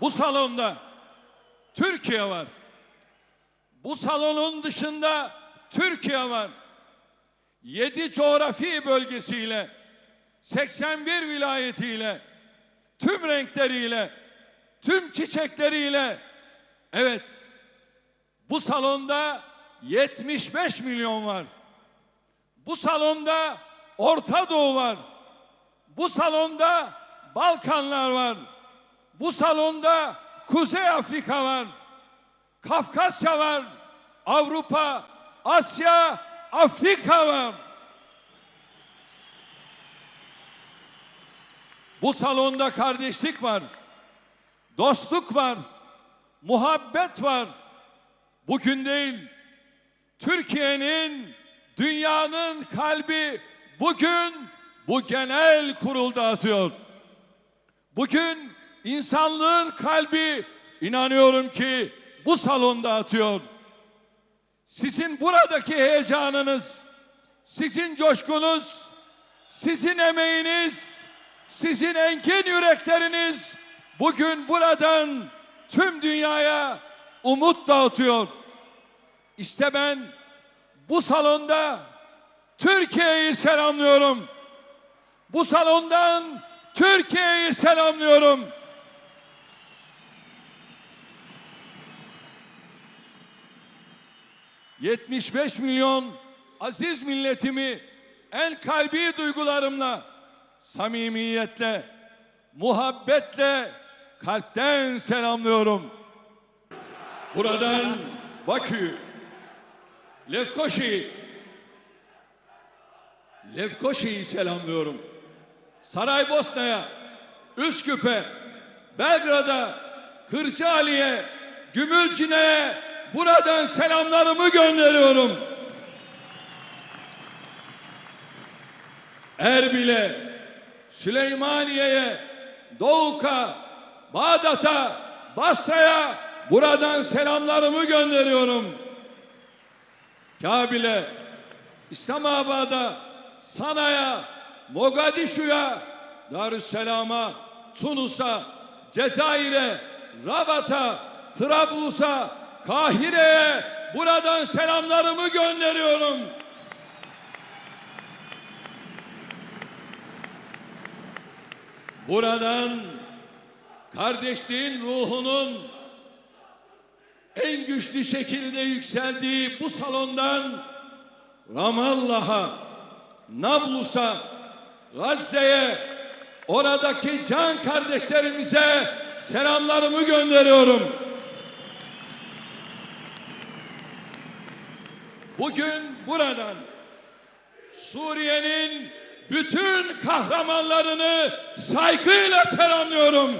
Bu salonda Türkiye var. Bu salonun dışında Türkiye var. 7 coğrafi bölgesiyle 81 vilayetiyle tüm renkleriyle tüm çiçekleriyle evet bu salonda 75 milyon var. Bu salonda Orta Doğu var. Bu salonda Balkanlar var. Bu salonda Kuzey Afrika var. Kafkasya var. Avrupa, Asya, Afrika var. Bu salonda kardeşlik var. Dostluk var. Muhabbet var. Bugün değil. Türkiye'nin, dünyanın kalbi bugün bu genel kurulda atıyor. Bugün insanlığın kalbi inanıyorum ki bu salonda atıyor. Sizin buradaki heyecanınız, sizin coşkunuz, sizin emeğiniz, sizin engin yürekleriniz bugün buradan tüm dünyaya umut dağıtıyor. İşte ben bu salonda Türkiye'yi selamlıyorum. Bu salondan Türkiye'yi selamlıyorum. ...75 milyon aziz milletimi... ...en kalbi duygularımla... ...samimiyetle... ...muhabbetle... ...kalpten selamlıyorum. Buradan Bakü... Lefkoşi... Lefkoşi'yi selamlıyorum. Saraybosna'ya, Üsküp'e, Belgrad'a, Kırcaali'ye, Gümülcine'ye buradan selamlarımı gönderiyorum. Erbil'e, Süleymaniye'ye, Doğuk'a, Bağdat'a, Basra'ya buradan selamlarımı gönderiyorum. Kabil'e, İslamabad'a, Sana'ya, Mogadişu'ya, Darüsselam'a, Tunus'a, Cezayir'e, Rabat'a, Trablus'a, Kahire'ye buradan selamlarımı gönderiyorum. Buradan kardeşliğin ruhunun en güçlü şekilde yükseldiği bu salondan Ramallah'a, Nablus'a, Gazze'ye, oradaki can kardeşlerimize selamlarımı gönderiyorum. Bugün buradan Suriye'nin bütün kahramanlarını saygıyla selamlıyorum.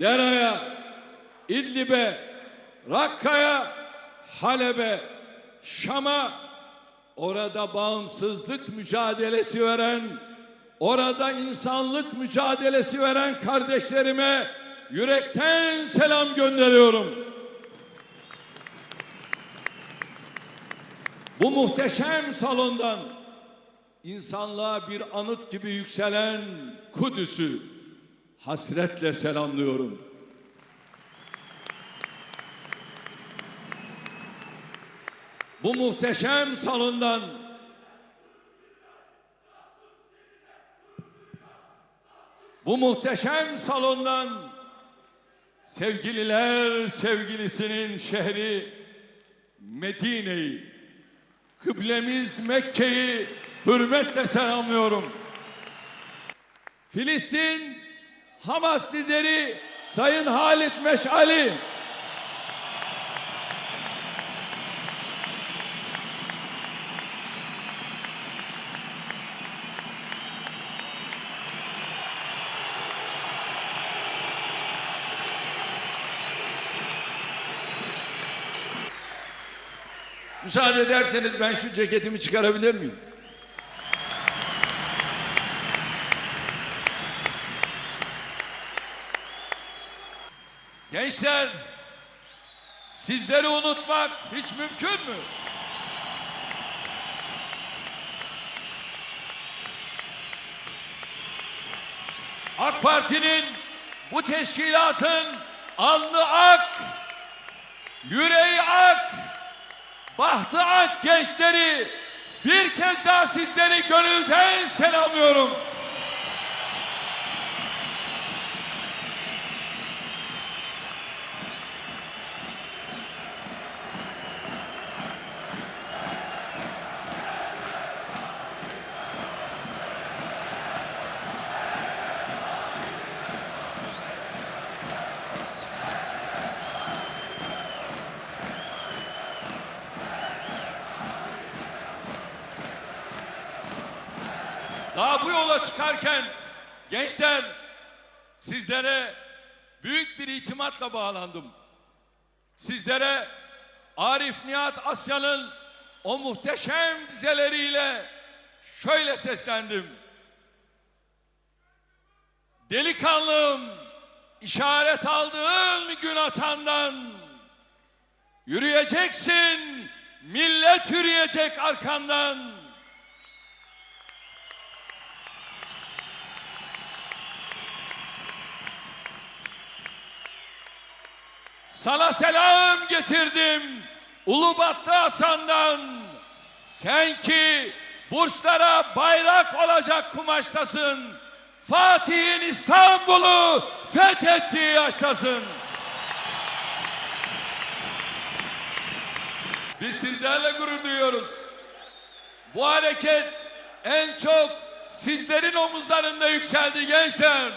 Dera'ya, İdlib'e, Rakka'ya, Halep'e, Şam'a orada bağımsızlık mücadelesi veren, orada insanlık mücadelesi veren kardeşlerime yürekten selam gönderiyorum. Bu muhteşem salondan insanlığa bir anıt gibi yükselen Kudüs'ü hasretle selamlıyorum. Bu muhteşem salondan bu muhteşem salondan sevgililer sevgilisinin şehri Medine'yi kıblemiz Mekke'yi hürmetle selamlıyorum. Filistin Hamas lideri Sayın Halit Meşali Müsaade ederseniz ben şu ceketimi çıkarabilir miyim? Gençler, sizleri unutmak hiç mümkün mü? AK Parti'nin, bu teşkilatın alnı ak, yüreği ak, bahtı ak gençleri bir kez daha sizleri gönülden selamlıyorum. Daha bu yola çıkarken gençler sizlere büyük bir itimatla bağlandım. Sizlere Arif Nihat Asya'nın o muhteşem dizeleriyle şöyle seslendim. Delikanlım işaret aldığın gün atandan yürüyeceksin millet yürüyecek arkandan. Sana selam getirdim Ulubatlı Hasan'dan. Sen ki burslara bayrak olacak kumaştasın. Fatih'in İstanbul'u fethettiği yaştasın. Biz sizlerle gurur duyuyoruz. Bu hareket en çok sizlerin omuzlarında yükseldi gençler.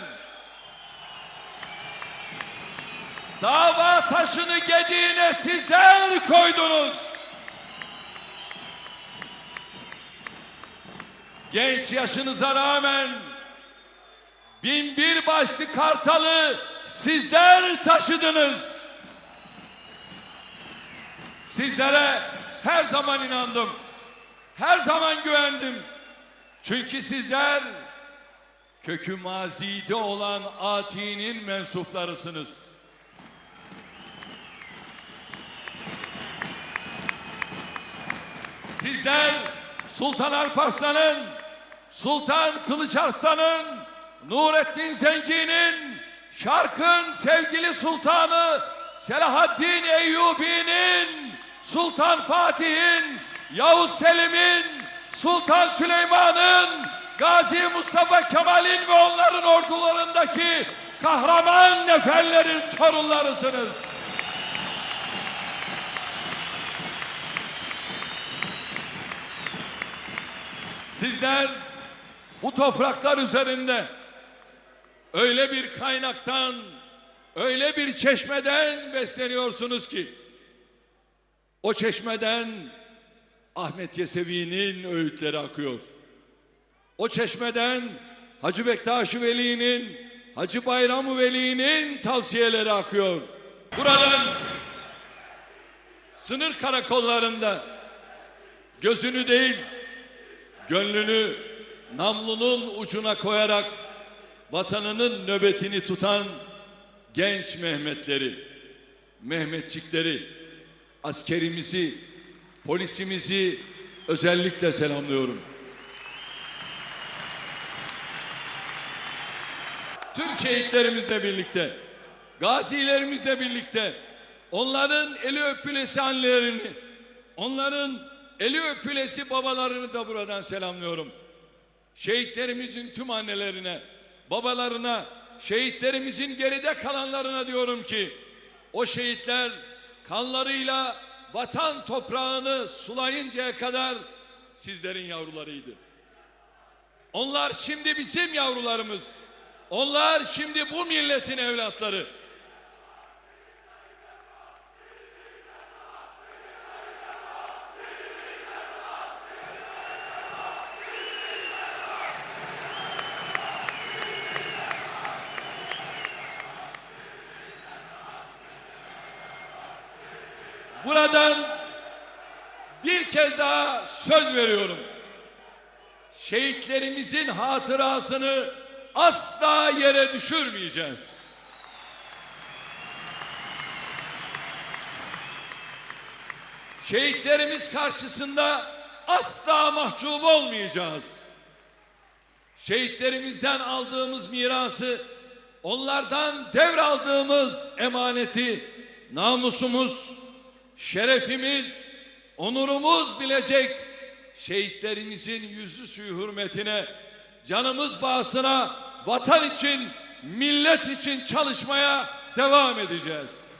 Dava taşını gediğine sizler koydunuz. Genç yaşınıza rağmen bin bir başlı kartalı sizler taşıdınız. Sizlere her zaman inandım. Her zaman güvendim. Çünkü sizler kökü mazide olan Ati'nin mensuplarısınız. Sizler Sultan Alparslan'ın, Sultan Kılıçarslan'ın, Nurettin Zengi'nin, Şark'ın sevgili sultanı Selahaddin Eyyubi'nin, Sultan Fatih'in, Yavuz Selim'in, Sultan Süleyman'ın, Gazi Mustafa Kemal'in ve onların ordularındaki kahraman neferlerin torunlarısınız. Sizler bu topraklar üzerinde öyle bir kaynaktan, öyle bir çeşmeden besleniyorsunuz ki o çeşmeden Ahmet Yesevi'nin öğütleri akıyor. O çeşmeden Hacı Bektaş Veli'nin, Hacı Bayram Veli'nin tavsiyeleri akıyor. Buradan sınır karakollarında gözünü değil gönlünü namlunun ucuna koyarak vatanının nöbetini tutan genç Mehmetleri, Mehmetçikleri, askerimizi, polisimizi özellikle selamlıyorum. Tüm şehitlerimizle birlikte, gazilerimizle birlikte onların eli öpülesi annelerini, onların eli öpülesi babalarını da buradan selamlıyorum. Şehitlerimizin tüm annelerine, babalarına, şehitlerimizin geride kalanlarına diyorum ki o şehitler kanlarıyla vatan toprağını sulayıncaya kadar sizlerin yavrularıydı. Onlar şimdi bizim yavrularımız. Onlar şimdi bu milletin evlatları. Buradan bir kez daha söz veriyorum. Şehitlerimizin hatırasını asla yere düşürmeyeceğiz. Şehitlerimiz karşısında asla mahcup olmayacağız. şehitlerimizden aldığımız mirası, onlardan devraldığımız emaneti, namusumuz, şerefimiz, onurumuz bilecek şehitlerimizin yüzü suyu hürmetine, canımız bağısına, vatan için, millet için çalışmaya devam edeceğiz.